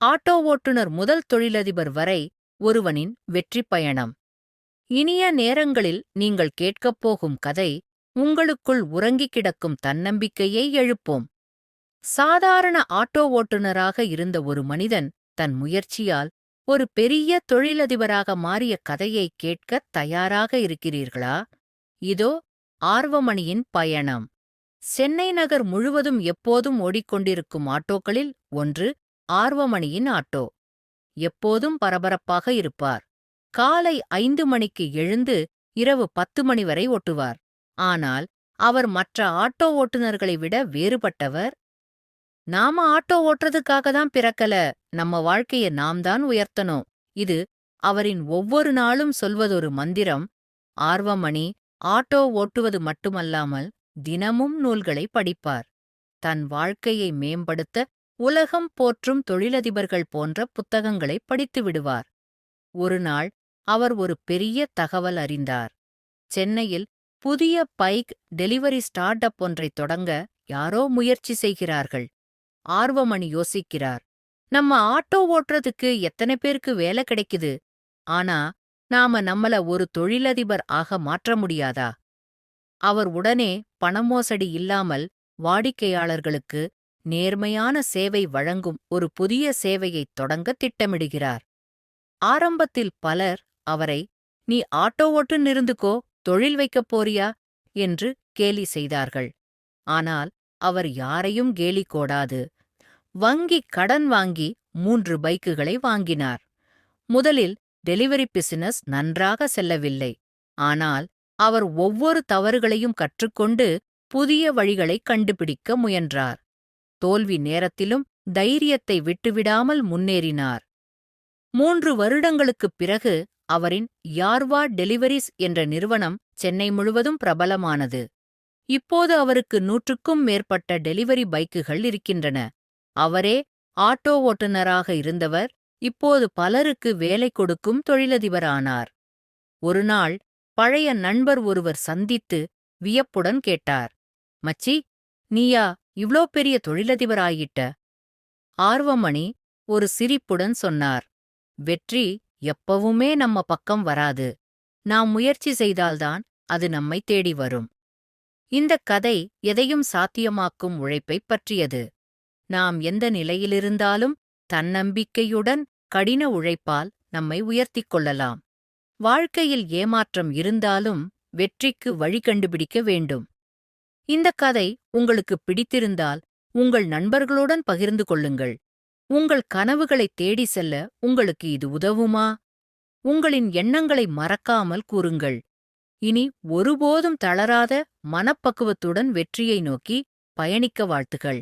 Auto ஓட்டுநர் முதல் தொழிலதிபர் வரை ஒருவனின் வெற்றிப் பயணம். இனிய நேரங்களில் நீங்கள் கேட்கப் போகும் கதை உங்களுக்குள் உறங்கிக் கிடக்கும் தன்னம்பிக்கையை எழுப்போம். சாதாரண ஆட்டோ ஓட்டுநராக இருந்த ஒரு மனிதன் தன் முயற்சியால் ஒரு பெரிய தொழிலதிபராக மாறிய கதையை கேட்கத் தயாராக இருக்கிறீர்களா? இதோ ஆர்வமணியின் பயணம். சென்னை நகர் முழுவதும் எப்போதும் ஓடிக்கொண்டிருக்கும் ஆட்டோக்களில் ஒன்று ஆர்வமணியின் ஆட்டோ. எப்போதும் பரபரப்பாக இருப்பார். காலை ஐந்து மணிக்கு எழுந்து இரவு பத்து மணி வரை ஓட்டுவார். ஆனால் அவர் மற்ற ஆட்டோ ஓட்டுநர்களை விட வேறுபட்டவர். நாம ஆட்டோ ஓட்டுறதுக்காக தான் பிறக்கல. நம்ம வாழ்க்கையை நாம் தான் உயர்த்தணும். இது அவரின் ஒவ்வொரு நாளும் சொல்வதொரு மந்திரம். ஆர்வமணி ஆட்டோ ஓட்டுவது மட்டுமல்லாமல் தினமும் நூல்களை படிப்பார். தன் வாழ்க்கையை மேம்படுத்த உலகம் போற்றும் தொழிலதிபர்கள் போன்ற புத்தகங்களை படித்து விடுவார். ஒரு நாள் அவர் ஒரு பெரிய தகவல் அறிந்தார். சென்னையில் புதிய பைக் டெலிவரி ஸ்டார்ட் அப் ஒன்றைத் தொடங்க யாரோ முயற்சி செய்கிறார்கள். ஆர்வமணி யோசிக்கிறார். நம்ம ஆட்டோ ஓட்டுறதுக்கு எத்தனை பேருக்கு வேலை கிடைக்குது? ஆனா நாம நம்மள ஒரு தொழிலதிபர் ஆக மாற்ற முடியாதா? அவர் உடனே பணமோசடி இல்லாமல் வாடிக்கையாளர்களுக்கு நேர்மையான சேவை வழங்கும் ஒரு புதிய சேவையைத் தொடங்க திட்டமிடுகிறார். ஆரம்பத்தில் பலர் அவரை நீ ஆட்டோ ஓட்டுன்னு இருந்துக்கோ தொழில் வைக்கப் போறியா? என்று கேலி செய்தார்கள். ஆனால் அவர் யாரையும் கேலி கோடாது. வங்கி கடன் வாங்கி மூன்று பைக்குகளை வாங்கினார். முதலில் டெலிவரி பிசினஸ் நன்றாக செல்லவில்லை. ஆனால் அவர் ஒவ்வொரு தவறுகளையும் கற்றுக்கொண்டு புதிய வழிகளைக் கண்டுபிடிக்க முயன்றார். தோல்வி நேரத்திலும் தைரியத்தை விட்டுவிடாமல் முன்னேறினார். மூன்று வருடங்களுக்குப் பிறகு அவரின் யார்வா டெலிவரிஸ் என்ற நிறுவனம் சென்னை முழுவதும் பிரபலமானது. இப்போது அவருக்கு நூற்றுக்கும் மேற்பட்ட டெலிவரி பைக்குகள் இருக்கின்றன. அவரே ஆட்டோ ஓட்டுநராக இருந்தவர் இப்போது பலருக்கு வேலை கொடுக்கும் தொழிலதிபரானார். ஒருநாள் பழைய நண்பர் ஒருவர் சந்தித்து வியப்புடன் கேட்டார் மச்சி நீயா இவ்ளோ பெரிய தொழிலதிபர் ஆயிட்ட ஆர்வமணி ஒரு சிரிப்புடன் சொன்னார். வெற்றி எப்பவுமே நம்ம பக்கம் வராது. நாம் முயற்சி செய்தால்தான் அது நம்மை தேடி வரும். இந்தக் கதை எதையும் சாத்தியமாக்கும் உழைப்பைப் பற்றியது. நாம் எந்த நிலையிலிருந்தாலும் தன்னம்பிக்கையுடன் கடின உழைப்பால் நம்மை உயர்த்திக் கொள்ளலாம். வாழ்க்கையில் ஏமாற்றம் இருந்தாலும் வெற்றிக்கு வழி கண்டுபிடிக்க வேண்டும். இந்த கதை உங்களுக்கு பிடித்திருந்தால் உங்கள் நண்பர்களுடன் பகிர்ந்து கொள்ளுங்கள். உங்கள் கனவுகளை தேடி செல்ல உங்களுக்கு இது உதவுமா? உங்களின் எண்ணங்களை மறக்காமல் கூறுங்கள். இனி ஒருபோதும் தளராத மனப்பக்குவத்துடன் வெற்றியை நோக்கி பயணிக்க வாழ்த்துகள்.